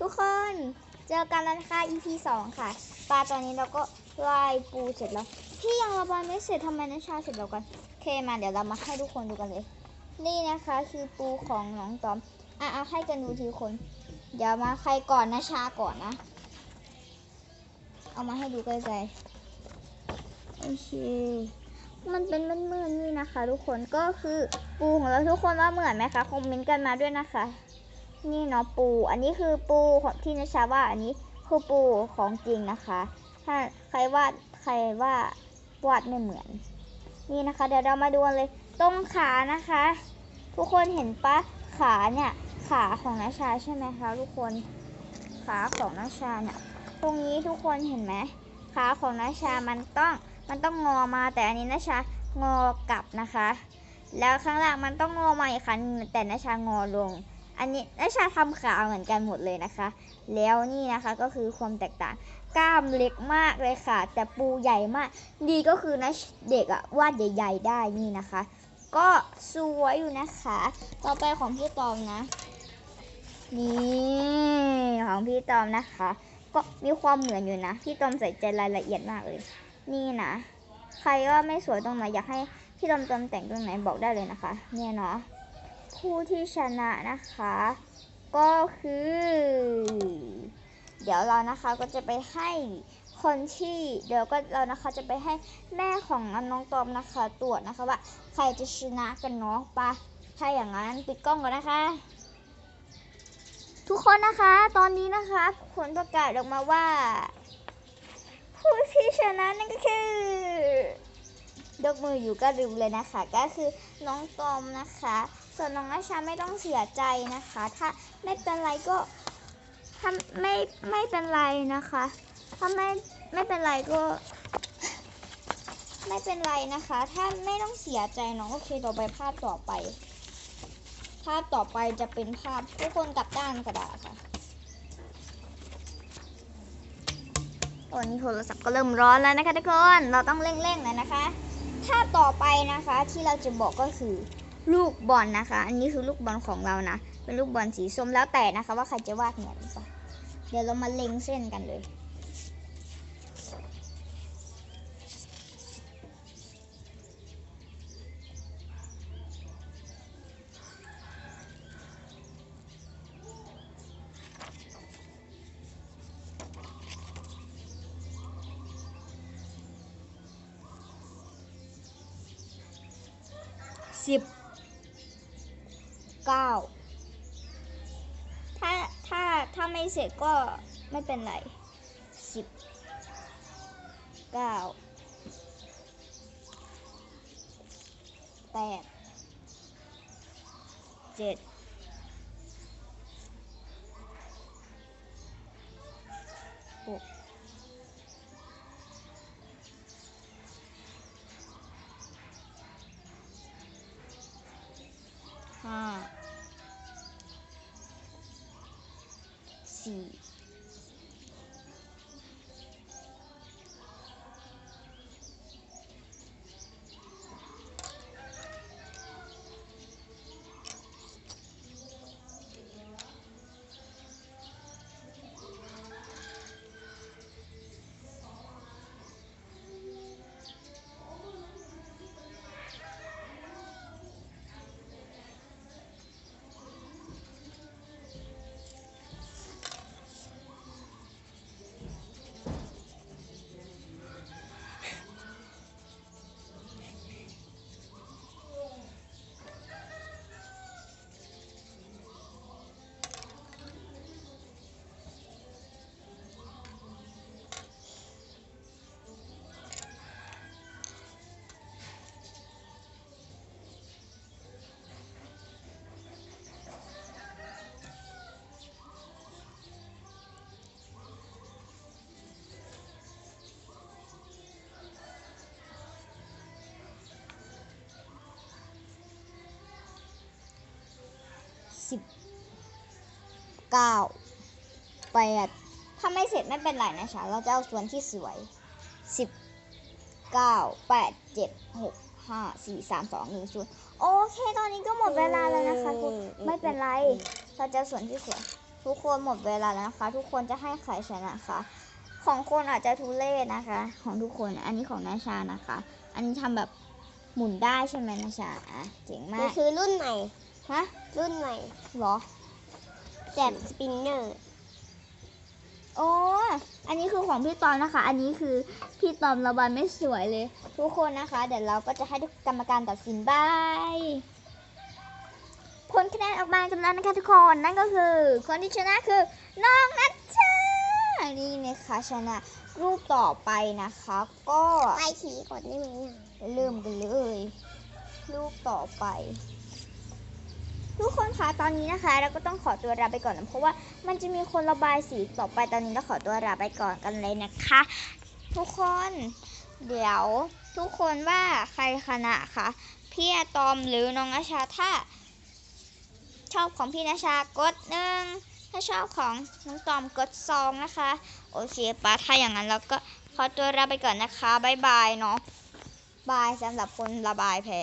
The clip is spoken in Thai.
ทุกคนเจอกันแล้วนะคะ EP สองค่ะ ปลาตอนนี้เราก็ไล่ปูเสร็จแล้ว พี่ยังระบายไม่เสร็จทำไมนะชาเสร็จแล้วกันโอเคมาเดี๋ยวเรามาให้ทุกคนดูกันเลย นี่นะคะคือปูของน้องตอม อะเอาให้กันดูทีคน เดี๋ยวมาใครก่อนนะชาก่อนนะ เอามาให้ดูใกล้ๆโอเคมันเป็นเหมือนนี่นะคะ ทุกคนก็คือปูของเราทุกคนว่าเหมือนไหมคะคอมเมนต์กันมาด้วยนะคะ นี่เนาะปู อันนี้คือปูของที่นชาว่าอันนี้คือปูของจริงนะคะ ถ้าใครวาดใครว่าวาดไม่เหมือน นี่นะคะ เดี๋ยวเรามาดูเลยตรงขานะคะ ทุกคนเห็นปะขาเนี่ยขาของนาชาใช่ไหมคะทุกคนขาของนาชาเนี่ยตรงนี้ทุกคนเห็นไหมขาของนาชามันต้องมันต้องงอมาแต่อันนี้นาชางอกลับนะคะ แล้วข้างล่างมันต้องงอมาอีกครั้งหนึ่งแต่นาชางอลง อันนี้นาชาทำขาเหมือนกันหมดเลยนะคะ แล้วนี่นะคะก็คือความแตกต่างกล้ามเล็กมากเลยค่ะ แต่ปูใหญ่มาก ดีก็คือนะเด็กอะวาดใหญ่ ๆ ได้นี่นะคะ ก็สวยอยู่นะคะ ต่อไปของพี่ตอมนะ นี่ของพี่ตอมนะคะ ก็มีความเหมือนอยู่นะ พี่ตอมใส่ใจรายละเอียดมากเลย นี่นะ ใครว่าไม่สวยตรงไหนอยากให้พี่ตอมติมแต่งตรงไหนบอกได้เลยนะคะ เนี่ยเนาะ ผู้ที่ชนะนะคะ ก็คือ เดี๋ยวเรานะคะก็จะไปให้คนที่เดี๋ยวก็เรานะคะจะไปให้แม่ของน้องตอมนะคะตรวจนะคะว่าใครจะชนะกันเนาะปะถ้าอย่างนั้นปิดกล้องก่อนนะคะ ทุกคนนะคะตอนนี้นะคะผลประกาศออกมาว่า ผู้ที่ชนะนั่นก็คือ ยกมืออยู่ก็ลืมเลยนะคะ ก็คือน้องตอมนะคะ ส่วนน้องนาชาไม่ต้องเสียใจนะคะ ถ้าไม่เป็นไรก็ถ้าไม่ไม่เป็นไรนะคะ ถ้าไม่ไม่เป็นไรก็ ไม่เป็นไรนะคะ ถ้าไม่ต้องเสียใจน้องโอเคต่อไปภาพต่อไป ภาพต่อไปจะเป็นภาพทุกคนกลับด้านกระดาษค่ะตอนนี้โทรศัพท์ก็เริ่มร้อนแล้วนะคะทุกคน เราต้องเร่งๆหน่อยนะคะาพต่อไปนะคะ ที่เราจะบอกก็คือลูกบอลนะคะ อันนี้คือลูกบอลของเรานะ เป็นลูกบอลสีส้มแล้วแต่นะคะ ว่าใครจะวาดเหมือนหรือเปล่าเดี๋ยวเรามาเล็งเส้นกันเลย สิบเก้าถ้าถ้าถ้าไม่เสร็จก็ไม่เป็นไรสิบเก้าแปดเจ็ดหกห้า สี่ สิบเก้าแปดถ้าไม่เสร็จไม่เป็นไรนะคะ เราจะเอาส่วนที่สวยสิบเก้าแปดเจ็ดหกห้าสี่สามสองหนึ่งศูนย์โอเค ตอนนี้ก็หมดเวลาแล้วนะคะคุณไม่เป็นไร เราจะเอาส่วนที่สวย ทุกคนหมดเวลาแล้วนะคะ ทุกคนจะให้ใครชนะคะของคนอาจจะทุเล่นะคะ ของทุกคนอันนี้ของนาชานะคะ อันนี้ทำแบบหมุนได้ใช่ไหมนาชาอะเจ๋งมามันกคือรุ่นใหม่ ฮะ รุ่นใหม่เหรอแบบสปินเนอร์ โอ้ อันนี้คือของพี่ตอมนะคะ อันนี้คือพี่ตอมระบายไม่สวยเลย ทุกคนนะคะ เดี๋ยวเราก็จะให้กรรมการตัดสินบายผลคะแนนออกมากันแล้วนะคะทุกคน นั่นก็คือ คนที่ชนะคือน้องนัชชานี่นะคะชนะ รูปต่อไปนะคะ ก็ไปขี่ก่อนได้ไหมอะเริ่มกันเลย รูปต่อไป ทุกคนคะตอนนี้นะคะ เราก็ต้องขอตัวลาไปก่อนนะเพราะว่ามันจะมีคนระบายสีต่อไปตอนนี้เราขอตัวลาไปก่อนกันเลยนะคะ ทุกคนเดี๋ยวทุกคนว่าใครชนะคะพี่อะตอมหรือน้องอาชาถ้า ชอบของพี่นาชากดหนึ่งถ้าชอบของน้องตอมกดสองนะคะ โอเคปะถ้าอย่างนั้นเราก็ขอตัวลาไปก่อนนะคะบายบายเนาะบายสำหรับคนระบายแพ้